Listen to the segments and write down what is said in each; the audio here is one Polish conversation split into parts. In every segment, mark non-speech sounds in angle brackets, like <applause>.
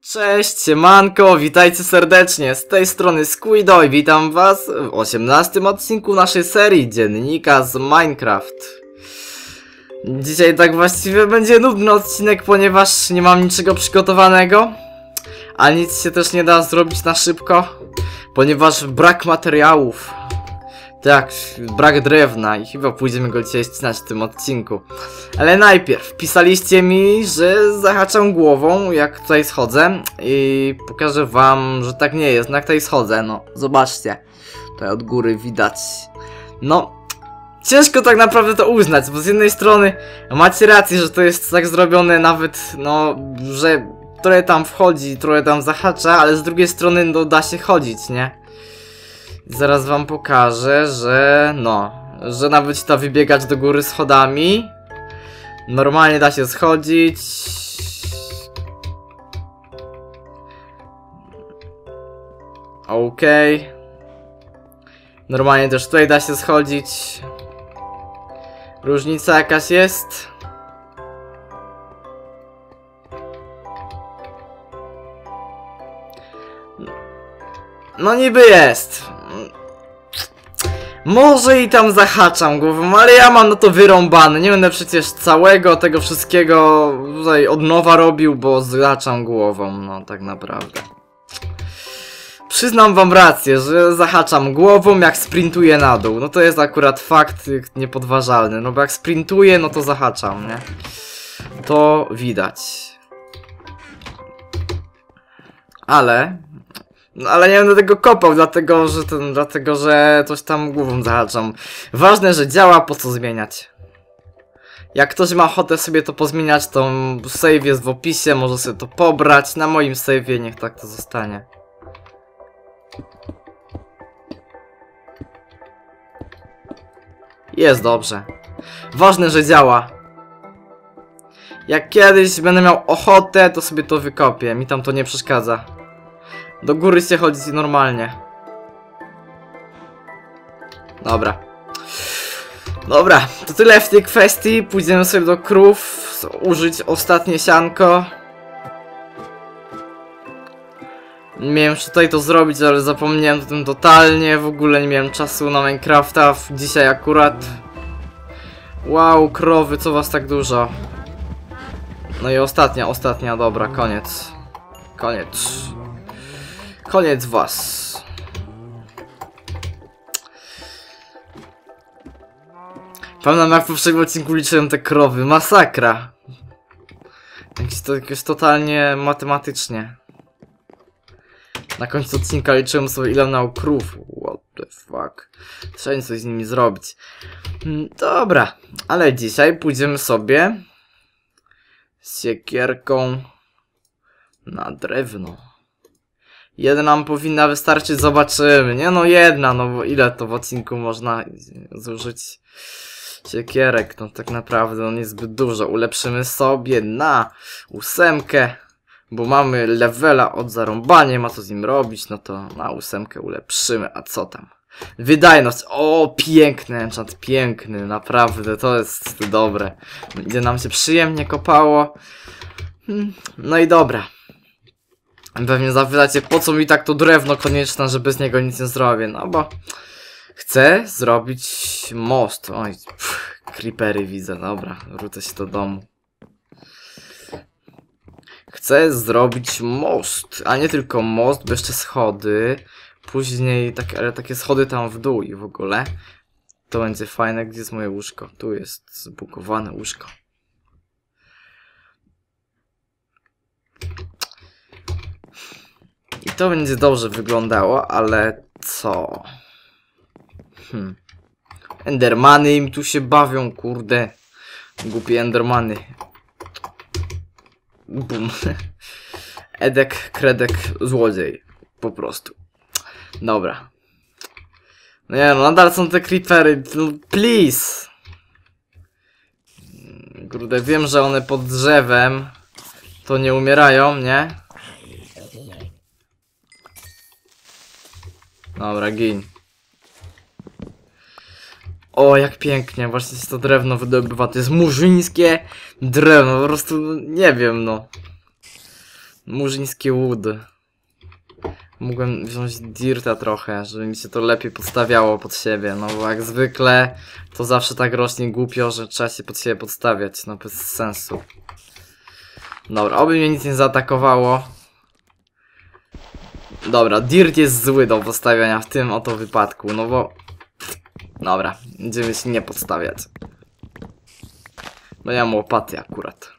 Cześć, siemanko, witajcie serdecznie, z tej strony Squido i witam was w 18 odcinku naszej serii Dziennika z Minecraft. Dzisiaj tak właściwie będzie nudny odcinek, ponieważ nie mam niczego przygotowanego, a nic się też nie da zrobić na szybko, ponieważ brak materiałów. Tak, brak drewna i chyba pójdziemy go dzisiaj ścinać w tym odcinku. Ale najpierw pisaliście mi, że zahaczam głową jak tutaj schodzę i pokażę wam, że tak nie jest, no jak tutaj schodzę, no zobaczcie. Tutaj od góry widać. No, ciężko tak naprawdę to uznać, bo z jednej strony macie rację, że to jest tak zrobione nawet, no, że trochę tam wchodzi, trochę tam zahacza, ale z drugiej strony no da się chodzić, nie? Zaraz wam pokażę, że no, że nawet ta wybiegać do góry schodami. Normalnie da się schodzić. Okej. Normalnie też tutaj da się schodzić. Różnica jakaś jest. No niby jest. Może i tam zahaczam głową, ale ja mam na to wyrąbane. Nie będę przecież całego tego wszystkiego tutaj od nowa robił, bo zahaczam głową, no tak naprawdę. Przyznam wam rację, że zahaczam głową jak sprintuję na dół. No to jest akurat fakt niepodważalny. No bo jak sprintuję, no to zahaczam, nie? To widać. Ale no ale nie będę tego kopał, dlatego że ten, dlatego że coś tam głową zahaczam. Ważne, że działa, po co zmieniać. Jak ktoś ma ochotę sobie to pozmieniać, to save jest w opisie, może sobie to pobrać. Na moim save'ie niech tak to zostanie. Jest dobrze. Ważne, że działa. Jak kiedyś będę miał ochotę, to sobie to wykopię. Mi tam to nie przeszkadza. Do góry się chodzi normalnie. Dobra. Dobra, to tyle w tej kwestii. Pójdziemy sobie do krów, użyć ostatnie sianko. Nie miałem tutaj to zrobić, ale zapomniałem o tym totalnie. W ogóle nie miałem czasu na Minecrafta. Dzisiaj akurat. Wow, krowy, co was tak dużo. No i ostatnia, ostatnia, dobra, koniec. Koniec. Koniec was. Jak w poprzednim odcinku liczyłem te krowy. Masakra. Jakieś to jakieś totalnie matematycznie. Na końcu odcinka liczyłem sobie ile miał krów. What the fuck. Trzeba coś z nimi zrobić. Mm, Dobra, ale dzisiaj pójdziemy sobie z siekierką na drewno. Jedna nam powinna wystarczyć, zobaczymy. Nie no, jedna, no bo ile to w odcinku można zużyć siekierek? No tak naprawdę no niezbyt dużo. Ulepszymy sobie na ósemkę, bo mamy levela od zarąbania, ma co z nim robić, no to na ósemkę ulepszymy, a co tam? Wydajność, o piękny enchant, piękny, naprawdę, to jest dobre. Będzie nam się przyjemnie kopało. Hmm, No i dobra. Pewnie zapytacie, po co mi tak to drewno konieczne, że bez niego nic nie zrobię. No bo chcę zrobić most. Oj, pff, creepery widzę, dobra, wrócę się do domu. Chcę zrobić most, a nie tylko most, bo jeszcze schody. Później takie, ale takie schody tam w dół i w ogóle. To będzie fajne, gdzie jest moje łóżko. Tu jest zbugowane łóżko. To będzie dobrze wyglądało, ale co? Hmm. Endermany im tu się bawią, kurde. Głupie endermany. Bum. <laughs> Edek, kredek, złodziej. Po prostu. Dobra. No nie no, nadal są te creepery. No, Please. Kurde, wiem, że one pod drzewem to nie umierają, nie? Dobra, gin. O, jak pięknie, właśnie to drewno wydobywa. To jest murzyńskie drewno, po prostu, no, nie wiem, no. Murzyński wood. Mogłem wziąć dirta trochę, żeby mi się to lepiej podstawiało pod siebie, no bo jak zwykle to zawsze tak rośnie głupio, że trzeba się pod siebie podstawiać, no bez sensu. Dobra, oby mnie nic nie zaatakowało. Dobra, dirt jest zły do postawiania w tym oto wypadku, no bo... Dobra, będziemy się nie podstawiać. No ja mam łopaty akurat.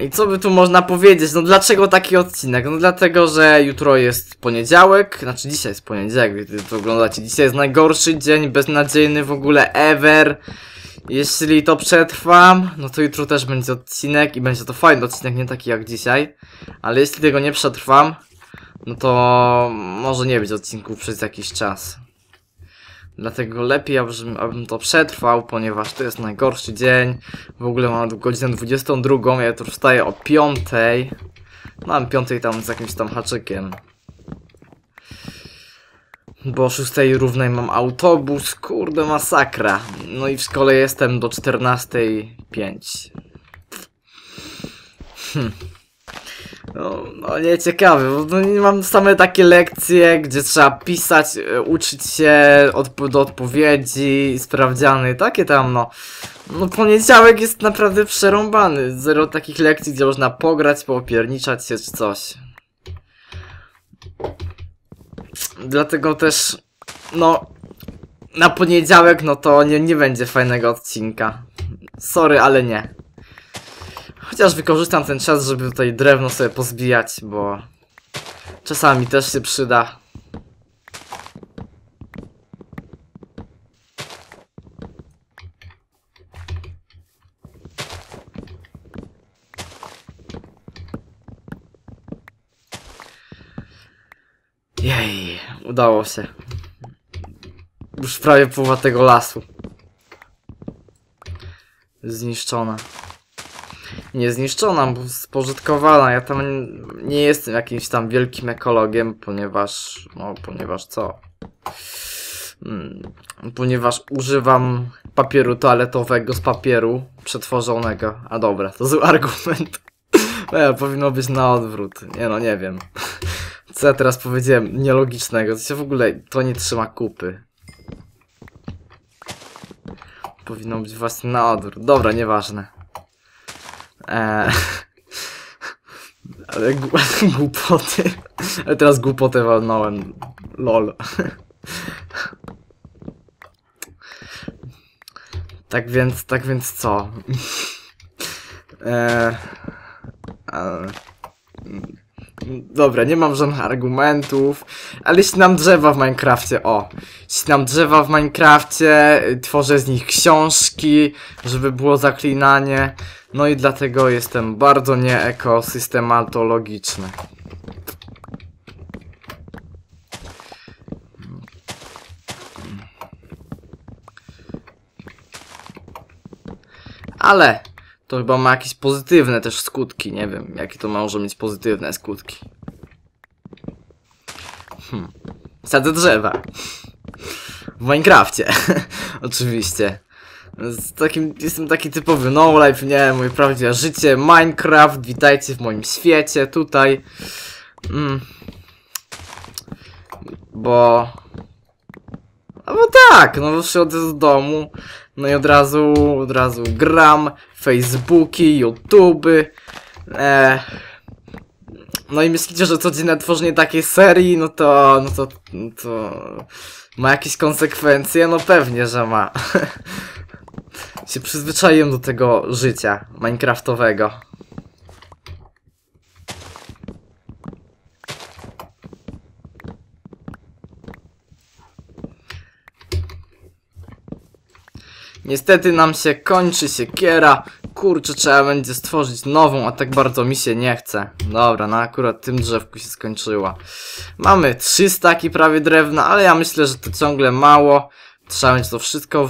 I co by tu można powiedzieć? No dlaczego taki odcinek? No dlatego, że jutro jest poniedziałek, znaczy dzisiaj jest poniedziałek, gdy to oglądacie. Dzisiaj jest najgorszy dzień, beznadziejny w ogóle ever. Jeśli to przetrwam, no to jutro też będzie odcinek i będzie to fajny odcinek, nie taki jak dzisiaj. Ale jeśli tego nie przetrwam, no to może nie być odcinków przez jakiś czas. Dlatego lepiej, abym, abym to przetrwał, ponieważ to jest najgorszy dzień. W ogóle mam godzinę 22, ja tu wstaję o 5. Mam 5 tam z jakimś tam haczykiem. Bo o 6 równej mam autobus, kurde masakra. No i w szkole jestem do 14.05. Hm. No, no nie ciekawe, bo no, mam same takie lekcje, gdzie trzeba pisać, e, uczyć się odp do odpowiedzi, sprawdziany, takie tam no. No poniedziałek jest naprawdę przerąbany, zero takich lekcji, gdzie można pograć, poopierniczać się czy coś. Dlatego też, no, na poniedziałek no to nie, nie będzie fajnego odcinka. Sorry, ale nie. Chociaż wykorzystam ten czas, żeby tutaj drewno sobie pozbijać, bo czasami też się przyda. Jej, udało się. Już prawie połowa tego lasu. Zniszczona nie zniszczona, bo spożytkowana. Ja tam nie jestem jakimś tam wielkim ekologiem, ponieważ, no, ponieważ co? Hmm, ponieważ używam papieru toaletowego z papieru przetworzonego. A dobra, to <laughs> zły argument. No, powinno być na odwrót. Nie no, nie wiem. Co ja teraz powiedziałem nielogicznego? To się w ogóle, to nie trzyma kupy. Powinno być właśnie na odwrót. Dobra, nieważne. Eee, <laughs> ale <laughs> głupoty. Ale teraz głupotę walnąłem. Lol. <laughs> tak więc, tak więc co? eee, Dobra, nie mam żadnych argumentów, ale ścinam drzewa w Minecrafcie, o. Ścinam drzewa w Minecrafcie, tworzę z nich książki, żeby było zaklinanie. No i dlatego jestem bardzo nieekosystematologiczny. Ale to chyba ma jakieś pozytywne też skutki. Nie wiem, jakie to może mieć pozytywne skutki. Hmm. Sadzę drzewa. W Minecrafcie. <laughs> Oczywiście. Z takim, jestem taki typowy no life, nie, moje prawdziwe życie, Minecraft, witajcie w moim świecie, tutaj. Mm. Bo... No bo tak, no wyszedłem z domu, no i od razu, od razu gram, Facebooki, YouTuby, e, no i myślicie, że codzienne tworzenie takiej serii, no to, no to, no to ma jakieś konsekwencje? No pewnie, że ma. <laughs> się przyzwyczaiłem do tego życia minecraftowego. Niestety nam się kończy siekiera. Kurczę, trzeba będzie stworzyć nową, a tak bardzo mi się nie chce. Dobra, no akurat tym drzewku się skończyła. Mamy trzy staki prawie drewna, ale ja myślę, że to ciągle mało. Trzeba będzie to wszystko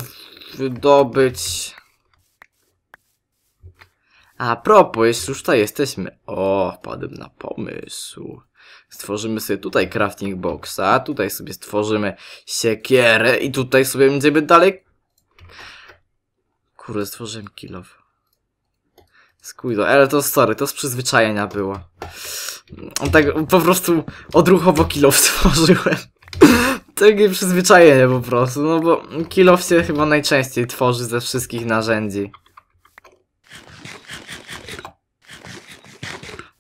wydobyć. A propos, jeśli już tutaj jesteśmy... O, wpadłem na pomysł. Stworzymy sobie tutaj crafting boxa, tutaj sobie stworzymy siekierę i tutaj sobie będziemy dalej kurde, stworzyłem kilof. Skujdo, ale to sorry, to z przyzwyczajenia było. Tak po prostu odruchowo kilof stworzyłem. <laughs> Takie przyzwyczajenie po prostu, no bo kilof się chyba najczęściej tworzy ze wszystkich narzędzi.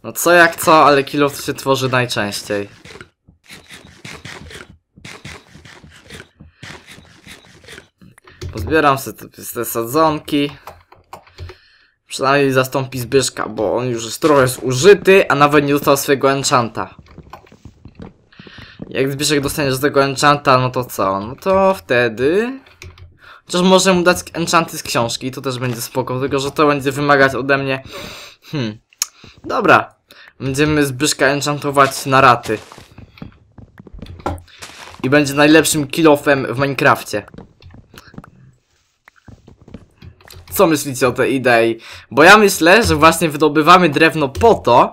No co jak co, ale kilof się tworzy najczęściej. Pozbieram sobie te, sadzonki. Przynajmniej zastąpi Zbyszka, bo on już jest trochę zużyty, a nawet nie dostał swojego enchanta. Jak Zbyszek dostaniesz tego enchanta, no to co? No to wtedy... Chociaż może mu dać enchanty z książki, to też będzie spoko, tylko że to będzie wymagać ode mnie... Hmm... Dobra. Będziemy Zbyszka enchantować na raty. I będzie najlepszym kill-offem w Minecrafcie. Co myślicie o tej idei? Bo ja myślę, że właśnie wydobywamy drewno po to,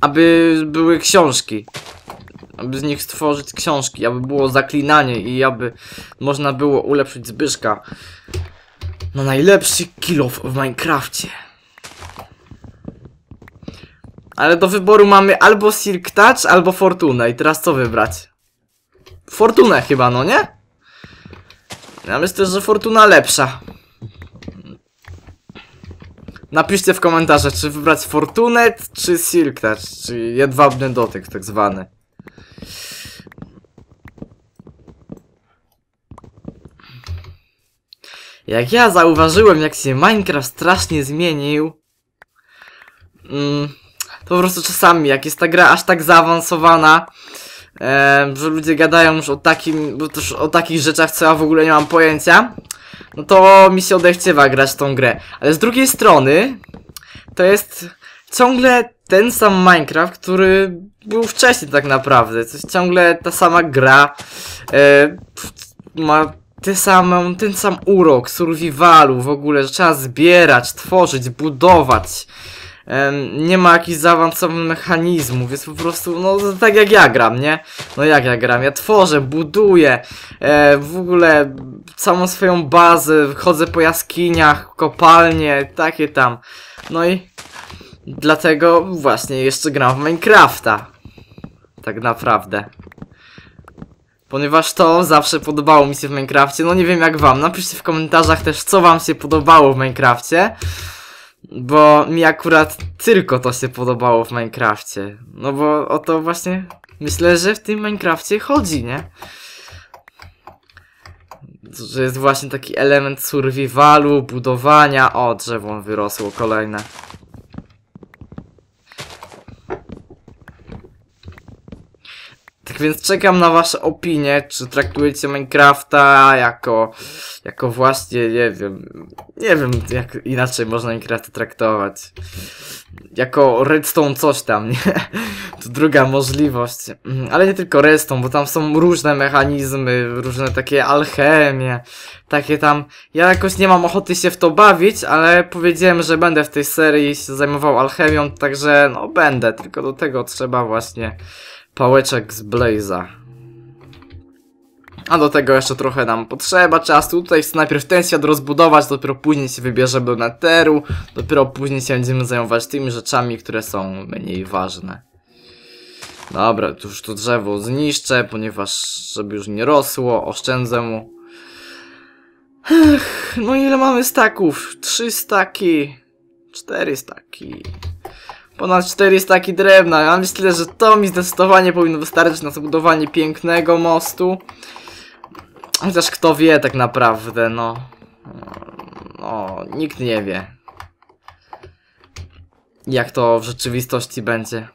aby były książki. Aby z nich stworzyć książki, aby było zaklinanie i aby można było ulepszyć Zbyszka na najlepszy kilof w Minecrafcie. Ale do wyboru mamy albo Silk Touch, albo Fortunę. I teraz co wybrać? Fortunę chyba, no nie? Ja myślę, że Fortuna lepsza. Napiszcie w komentarzach, czy wybrać Fortunet, czy Silk Touch, czy jedwabny dotyk tak zwany. Jak ja zauważyłem, jak się Minecraft strasznie zmienił, mm, to po prostu czasami, jak jest ta gra aż tak zaawansowana, że ludzie gadają już o takim, o takich rzeczach, co ja w ogóle nie mam pojęcia, no to mi się odechciewa grać tą grę. Ale z drugiej strony, to jest ciągle ten sam Minecraft, który był wcześniej tak naprawdę. To jest ciągle ta sama gra. E, ma ten sam, ten sam urok survivalu w ogóle, że trzeba zbierać, tworzyć, budować. Nie ma jakichś zaawansowanych mechanizmów, jest po prostu, no tak jak ja gram, nie? No jak ja gram, ja tworzę, buduję, e, w ogóle całą swoją bazę, chodzę po jaskiniach, kopalnie, takie tam. No i dlatego właśnie jeszcze gram w Minecrafta. Tak naprawdę. Ponieważ to zawsze podobało mi się w Minecrafcie, no nie wiem jak wam, napiszcie w komentarzach też co wam się podobało w Minecrafcie. Bo mi akurat tylko to się podobało w Minecrafcie. No bo o to właśnie myślę, że w tym Minecrafcie chodzi, nie? Że jest właśnie taki element survivalu, budowania. O, drzewo wyrosło kolejne. Więc czekam na wasze opinie, czy traktujecie Minecrafta jako, jako właśnie, nie wiem, nie wiem jak inaczej można Minecrafta traktować. Jako redstone coś tam, nie? <laughs> To druga możliwość. Mm, Ale nie tylko redstone, bo tam są różne mechanizmy, różne takie alchemie, takie tam... Ja jakoś nie mam ochoty się w to bawić, ale powiedziałem, że będę w tej serii się zajmował alchemią, także no będę, tylko do tego trzeba właśnie pałeczek z Blaze'a. A do tego jeszcze trochę nam potrzeba czasu. Tutaj najpierw ten świat rozbudować, dopiero później się wybierzemy do Netheru, dopiero później się będziemy zajmować tymi rzeczami, które są mniej ważne. Dobra, tu już to drzewo zniszczę, ponieważ żeby już nie rosło, oszczędzę mu. Ech, no ile mamy staków? Trzy staki, cztery staki. Ponad 4 staki drewna. Ja myślę, że to mi zdecydowanie powinno wystarczyć na zbudowanie pięknego mostu. Chociaż kto wie tak naprawdę, no. No, nikt nie wie. Jak to w rzeczywistości będzie.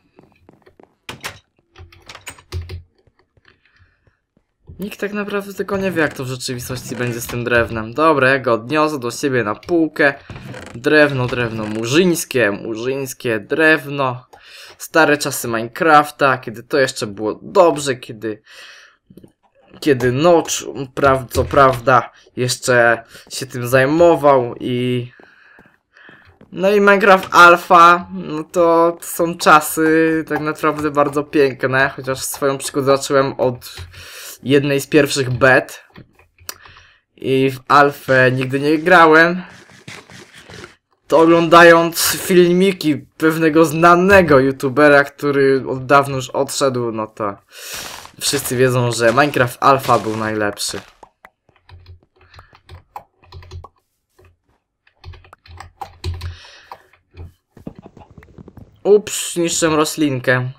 Nikt tak naprawdę tylko nie wie, jak to w rzeczywistości będzie z tym drewnem. Dobra, ja go odniosę do siebie na półkę. Drewno, drewno murzyńskie, murzyńskie drewno. Stare czasy Minecrafta, kiedy to jeszcze było dobrze, kiedy... Kiedy praw, co prawda, jeszcze się tym zajmował i... No i Minecraft Alpha, no to są czasy tak naprawdę bardzo piękne, chociaż swoją przygodę zacząłem od jednej z pierwszych bet. I w Alfę nigdy nie grałem. to oglądając filmiki pewnego znanego youtubera, który od dawna już odszedł, no to wszyscy wiedzą, że Minecraft Alpha był najlepszy. Ups, niszczę roślinkę.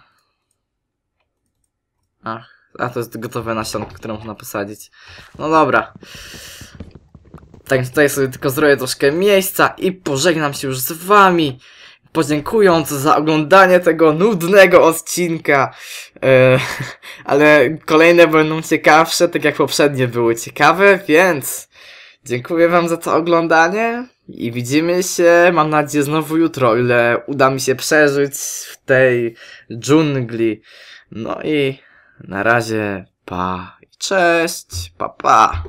Ach, a to jest gotowe nasionko, które można posadzić. No dobra. Tak, tutaj sobie tylko zrobię troszkę miejsca i pożegnam się już z wami. Podziękując za oglądanie tego nudnego odcinka. E, <laughs> ale kolejne będą ciekawsze, tak jak poprzednie były ciekawe, więc dziękuję wam za to oglądanie. I widzimy się, mam nadzieję, znowu jutro, ile uda mi się przeżyć w tej dżungli. No i na razie, pa i cześć, pa pa.